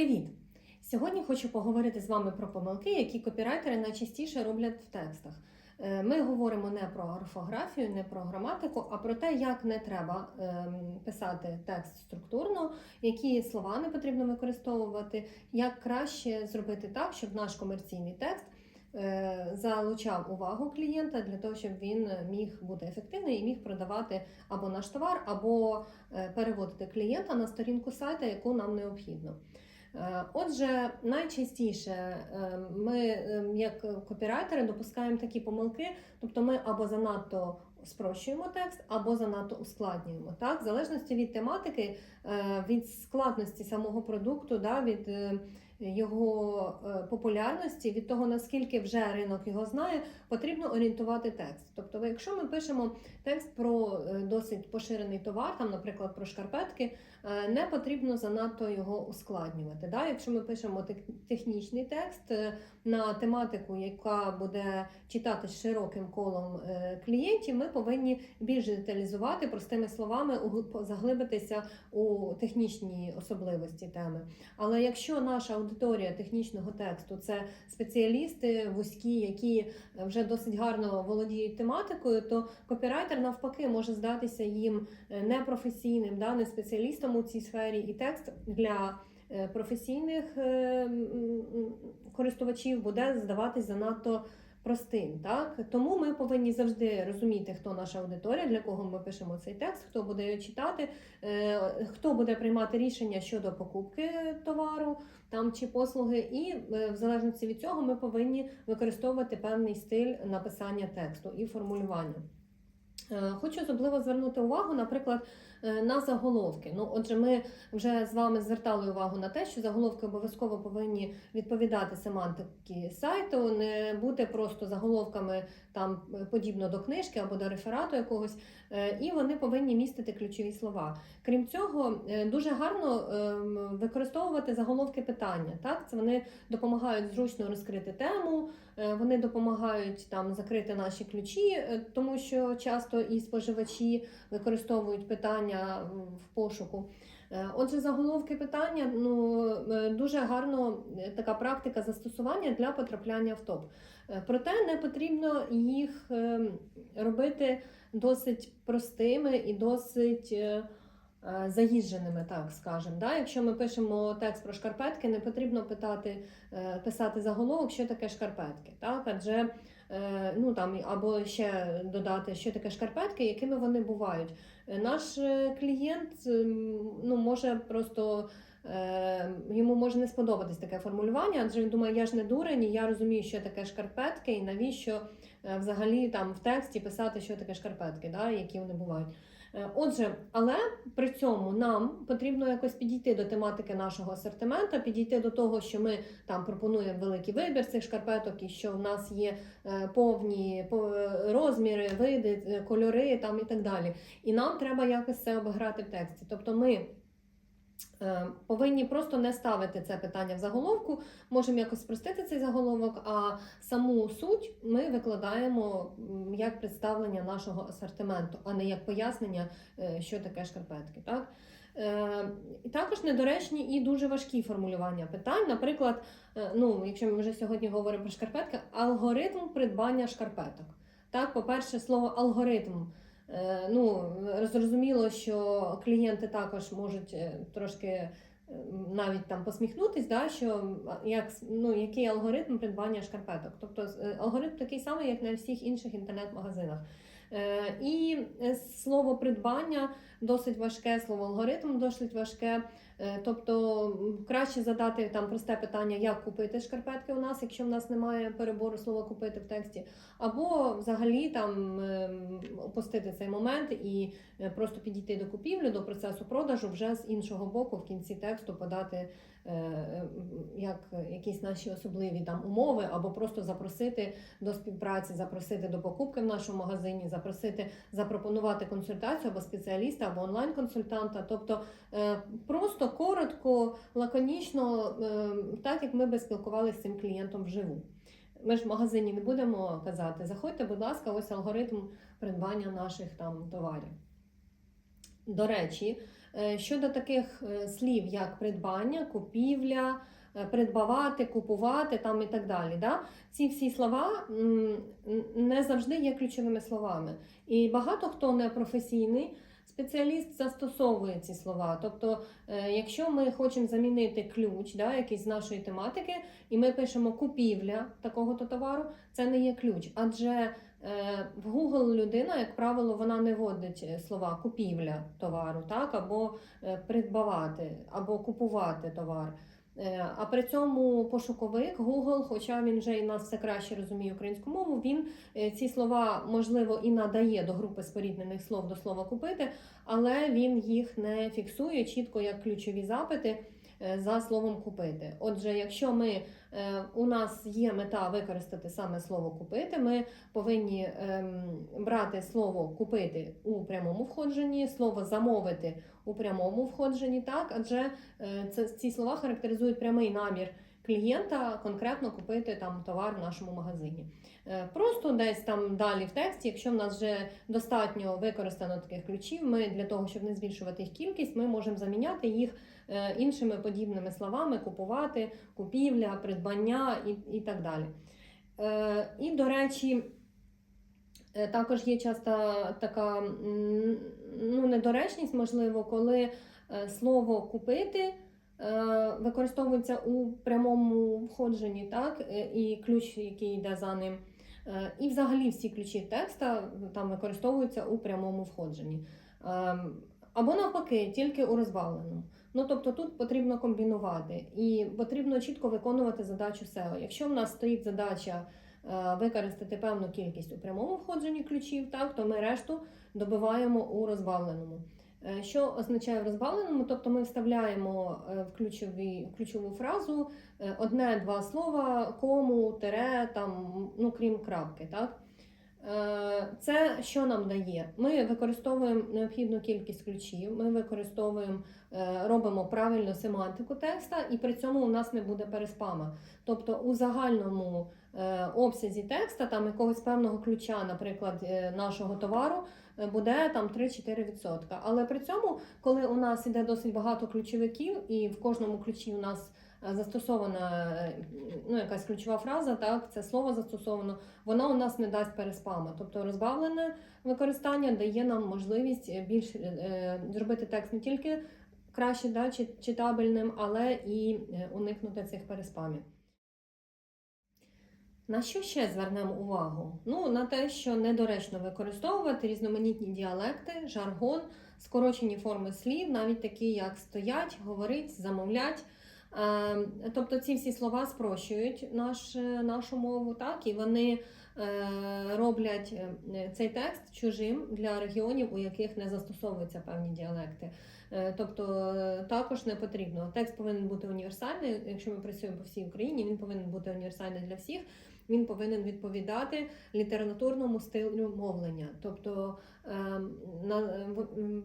Привіт! Сьогодні хочу поговорити з вами про помилки, які копірайтери найчастіше роблять в текстах. Е, Ми говоримо не про орфографію, не про граматику, а про те, як не треба ем, писати текст структурно, які слова не потрібно використовувати, як краще зробити так, щоб наш комерційний текст е, залучав увагу клієнта для того, щоб він міг бути ефективний і міг продавати або наш товар, або е, переводити клієнта на сторінку сайта, яку нам необхідно. Е, Отже, найчастіше е, ми, е, як копірайтери, допускаємо такі помилки, тобто ми або занадто спрощуємо текст, або занадто ускладнюємо. Так? В залежності від тематики, е, від складності самого продукту, да, від е, його е, популярності, від того, наскільки вже ринок його знає, потрібно орієнтувати текст. Тобто, якщо ми пишемо текст про досить поширений товар, там, наприклад, про шкарпетки, не потрібно занадто його ускладнювати. Да? Якщо ми пишемо технічний текст на тематику, яка буде читатись широким колом клієнтів, ми повинні більш деталізувати простими словами, заглибитися у технічні особливості теми. Але якщо наша аудиторія технічного тексту це спеціалісти вузькі, які вже досить гарно володіють тематикою, то копірайтер навпаки може здатися їм е, непрофесійним, да, не спеціалістом у цій сфері, і текст для е, професійних е, м, м, користувачів буде здаватись занадто. Простим, так тому ми повинні завжди розуміти, хто наша аудиторія, для кого ми пишемо цей текст, хто буде його читати, е, хто буде приймати рішення щодо покупки товару там чи послуги, і е, в залежності від цього ми повинні використовувати певний стиль написання тексту і формулювання. Е, Хочу особливо звернути увагу, наприклад, на заголовки. Ну, отже, ми вже з вами звертали увагу на те, що заголовки обов'язково повинні відповідати семантиці сайту, не бути просто заголовками там е, подібно до книжки або до реферату якогось, е, і вони повинні містити ключові слова. Крім цього, е, дуже гарно ем, використовувати заголовки питання. Так, це вони допомагають зручно розкрити тему, е, вони допомагають там закрити наші ключі, е, тому що часто і споживачі використовують питання в пошуку. Е, Отже, заголовки питання ну е, дуже гарно е, така практика застосування для потрапляння в топ. Е, Проте не потрібно їх е, робити досить простими і досить. Е, Заїждженими, так скажемо. Да? Якщо ми пишемо текст про шкарпетки, не потрібно питати, е, писати заголовок, що таке шкарпетки. Так? Адже е, ну, там, або ще додати, що таке шкарпетки, якими вони бувають. Наш клієнт ем, ну, може просто. Йому може не сподобатись таке формулювання, адже він думає, я ж не дурень, і я розумію, що таке шкарпетки, і навіщо взагалі там в тексті писати, що таке шкарпетки, да, які вони бувають. Е, Отже, але при цьому нам потрібно якось підійти до тематики нашого асортимента, підійти до того, що ми там пропонуємо великий вибір цих шкарпеток, і що в нас є е, повні по- розміри, види, е, кольори там і так далі. І нам треба якось це обіграти в тексті. Тобто ми. Е, Повинні просто не ставити це питання в заголовку, можемо якось спростити цей заголовок, а саму суть ми викладаємо як представлення нашого асортименту, а не як пояснення, е, що таке шкарпетки. Так? Е, Також недоречні і дуже важкі формулювання питань. Наприклад, ну, якщо ми вже сьогодні говоримо про шкарпетки, алгоритм придбання шкарпеток. Так, по-перше, слово алгоритм. Е, Ну, зрозуміло, що клієнти також можуть е, трошки е, навіть там посміхнутись, да, що як, ну, який алгоритм придбання шкарпеток. Тобто алгоритм такий самий, як на всіх інших інтернет-магазинах. І слово придбання досить важке, слово алгоритм досить важке. Е, Тобто краще задати там просте питання, як купити шкарпетки у нас, якщо в нас немає перебору слова купити в тексті, або взагалі там ем, опустити цей момент і е, просто підійти до купівлі, до процесу продажу, вже з іншого боку в кінці тексту подати як якісь наші особливі там умови, або просто запросити до співпраці, запросити до покупки в нашому магазині, запросити запропонувати консультацію або спеціаліста, або онлайн-консультанта. Тобто е, просто коротко, лаконічно, е, так як ми би спілкувалися з цим клієнтом вживу. Ми ж в магазині не будемо казати, заходьте, будь ласка, ось алгоритм придбання наших там товарів. До речі, Е, Щодо таких е, слів, як придбання, купівля, е, придбавати, купувати там і так далі. Да? Ці всі слова не завжди є ключовими словами. І багато хто не професійний спеціаліст застосовує ці слова. Тобто, е, якщо ми хочемо замінити ключ, да, якийсь з нашої тематики, і ми пишемо купівля такого-то товару, це не є ключ. Адже е, в Google людина, як правило, вона не вводить е, слова купівля товару, так, або е, придбавати, або купувати товар. Е, А при цьому пошуковик Google, хоча він вже і нас все краще розуміє українську мову, він е, ці слова можливо і надає до групи споріднених слов до слова купити, але він їх не фіксує чітко як ключові запити е, за словом купити. Отже, якщо ми е, у нас є мета використати саме слово купити, ми повинні ем, брати слово купити у прямому входженні, слово замовити у прямому входженні, так адже е, це ці слова характеризують прямий намір клієнта конкретно купити там товар в нашому магазині. Е, Просто десь там далі в тексті, якщо в нас вже достатньо використано таких ключів, ми для того, щоб не збільшувати їх кількість, ми можемо заміняти їх е, іншими подібними словами: купувати, купівля, придбання і, і так далі. Е, І, до речі, також є часто така ну, недоречність, можливо, коли слово купити використовується у прямому входженні, так, е, і ключ, який йде за ним. Е, І взагалі всі ключі текста там використовуються у прямому входженні. Ем, Або навпаки, тільки у розбавленому. Ну тобто тут потрібно комбінувати і потрібно чітко виконувати задачу SEO. Якщо в нас стоїть задача е, використати певну кількість у прямому входженні ключів, так то ми решту добиваємо у розбавленому. Е, Що означає в розбавленому? Тобто ми вставляємо е, в ключові, ключову фразу е, одне-два слова, кому, тере, там, ну крім крапки. Так? Це що нам дає? Ми використовуємо необхідну кількість ключів, ми використовуємо, робимо правильну семантику текста, і при цьому у нас не буде переспама. Тобто у загальному обсязі текста, там якогось певного ключа, наприклад, нашого товару, буде там 3-4%. Але при цьому, коли у нас іде досить багато ключовиків, і в кожному ключі у нас е, застосована е, ну, якась ключова фраза, так, це слово застосовано, вона у нас не дасть переспама. Тобто розбавлене використання дає нам можливість е, більш зробити текст не тільки краще да, читабельним, але і уникнути цих переспамів. На що ще звернемо увагу? Ну, на те, що недоречно використовувати різноманітні діалекти, жаргон, скорочені форми слів, навіть такі, як стоять, говорить, замовлять. Е, Тобто ці всі слова спрощують наш, е, нашу мову, так, і вони е, роблять е, цей текст чужим для регіонів, у яких не застосовуються певні діалекти. Е, Тобто також не потрібно. Текст повинен бути універсальний. Якщо ми працюємо по всій Україні, він повинен бути універсальний для всіх. Він повинен відповідати літературному стилю мовлення. Тобто ем,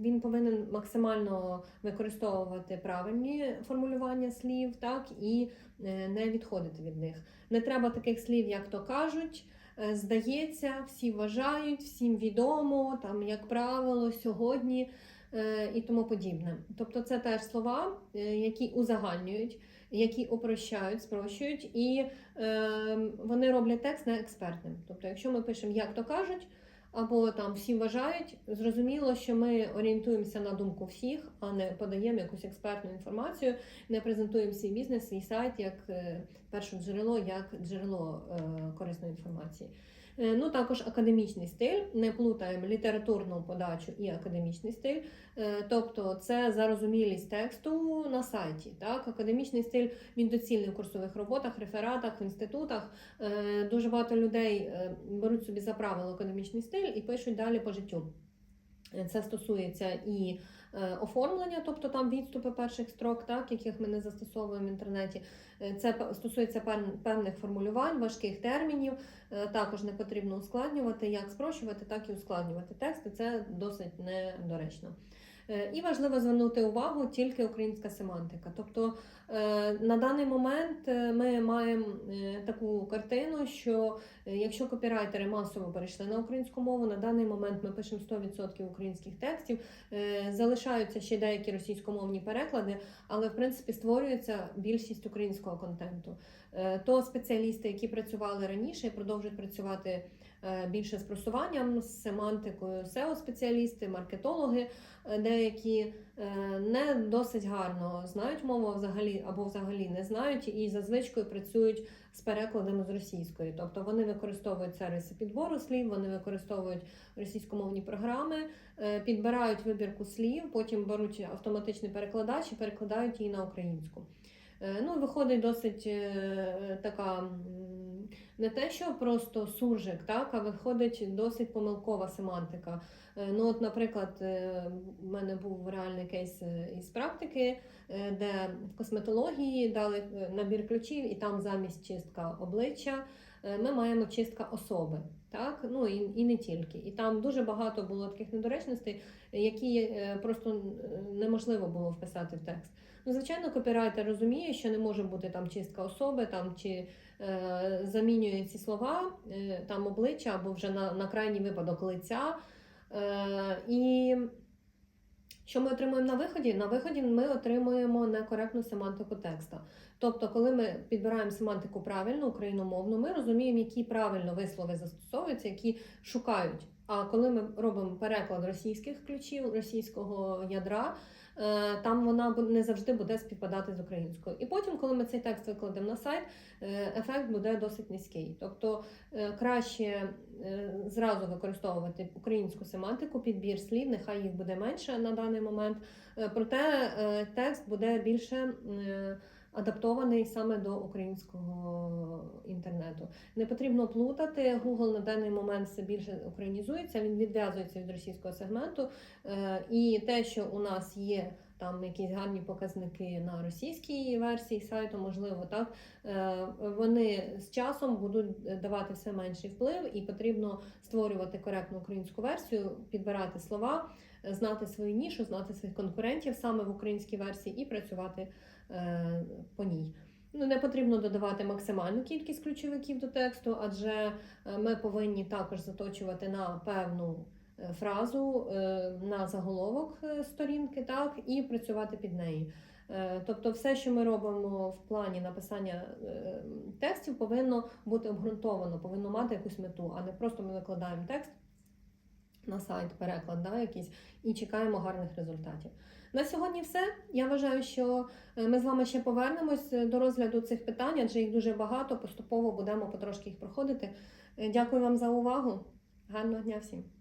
він повинен максимально використовувати правильні формулювання слів, так і е, не відходити від них. Не треба таких слів, як то кажуть. е, Здається, всі вважають, всім відомо, там, як правило, сьогодні е, і тому подібне. Тобто, це теж слова, які узагальнюють, які упрощають, спрощують, і е, вони роблять текст не експертним. Тобто, якщо ми пишемо як то кажуть, або там всі вважають, зрозуміло, що ми орієнтуємося на думку всіх, а не подаємо якусь експертну інформацію, не презентуємо свій бізнес, свій сайт як е, перше джерело, як джерело е, корисної інформації. Е, Ну, також академічний стиль, не плутаємо літературну подачу і академічний стиль. Е, Тобто це зарозумілість тексту на сайті. Так? Академічний стиль він доцільний в курсових роботах, рефератах, в інститутах. Е, Дуже багато людей беруть собі за правило академічний стиль і пишуть далі по життю. Це стосується і оформлення, тобто там відступи перших строк, так, яких ми не застосовуємо в інтернеті. Е, Це стосується певних формулювань, важких термінів. Е, Також не потрібно ускладнювати, як спрощувати, так і ускладнювати тексти. Це досить недоречно. Е, І важливо звернути увагу тільки українська семантика. Тобто е, на даний момент е, ми маємо таку картину, що якщо копірайтери масово перейшли на українську мову, на даний момент ми пишемо 100% українських текстів, залишаються ще деякі російськомовні переклади, але в принципі створюється більшість українського контенту. Е, То спеціалісти, які працювали раніше і продовжують працювати е, більше з просуванням, з семантикою, SEO-спеціалісти, маркетологи, е, деякі не досить гарно знають мову взагалі або взагалі не знають, і за звичкою працюють з перекладами з російської. Тобто вони використовують сервіси підбору слів, вони використовують російськомовні програми, підбирають вибірку слів, потім беруть автоматичний перекладач і перекладають її на українську. Е, Ну, виходить досить е, така не те, що просто суржик, так, а виходить досить помилкова семантика. Е, Ну, от, наприклад, в мене був реальний кейс із практики, де в косметології дали набір ключів, і там замість чистка обличчя ми маємо чистка особи. Так? Ну, і, і не тільки. І там дуже багато було таких недоречностей, які е, просто неможливо було вписати в текст. Ну, звичайно, копірайтер розуміє, що не може бути там чистка особи, там чи е, замінює ці слова, е, там обличчя або вже на, на крайній випадок лиця. Е, і що ми отримуємо на виході? На виході ми отримуємо некоректну семантику текста. Тобто, коли ми підбираємо семантику правильно, україномовну, ми розуміємо, які правильно вислови застосовуються, які шукають. А коли ми робимо переклад російських ключів, російського ядра, там вона не завжди буде співпадати з українською. І потім, коли ми цей текст викладемо на сайт, е, ефект буде досить низький. Тобто е, краще е, зразу використовувати українську семантику, підбір слів, нехай їх буде менше на даний момент. Е, Проте е, текст буде більше. Адаптований саме до українського інтернету. Не потрібно плутати. Google на даний момент все більше українізується, він відв'язується від російського сегменту. Е, І те, що у нас є там якісь гарні показники на російській версії сайту, можливо, так е, вони з часом будуть давати все менший вплив, і потрібно створювати коректну українську версію, підбирати слова, е, знати свою нішу, знати своїх конкурентів саме в українській версії і працювати по ній. Ну, не потрібно додавати максимальну кількість ключовиків до тексту, адже е, ми повинні також заточувати на певну е, фразу, е, на заголовок е, сторінки, так, і працювати під неї. Е, Тобто, все, що ми робимо в плані написання е, текстів, повинно бути обґрунтовано, повинно мати якусь мету, а не просто ми викладаємо текст на сайт, переклад, да, якийсь, і чекаємо гарних результатів. На сьогодні все. Я вважаю, що е, ми з вами ще повернемось до розгляду цих питань, адже їх дуже багато. Поступово будемо потрошки їх проходити. Е, Дякую вам за увагу. Гарного дня всім!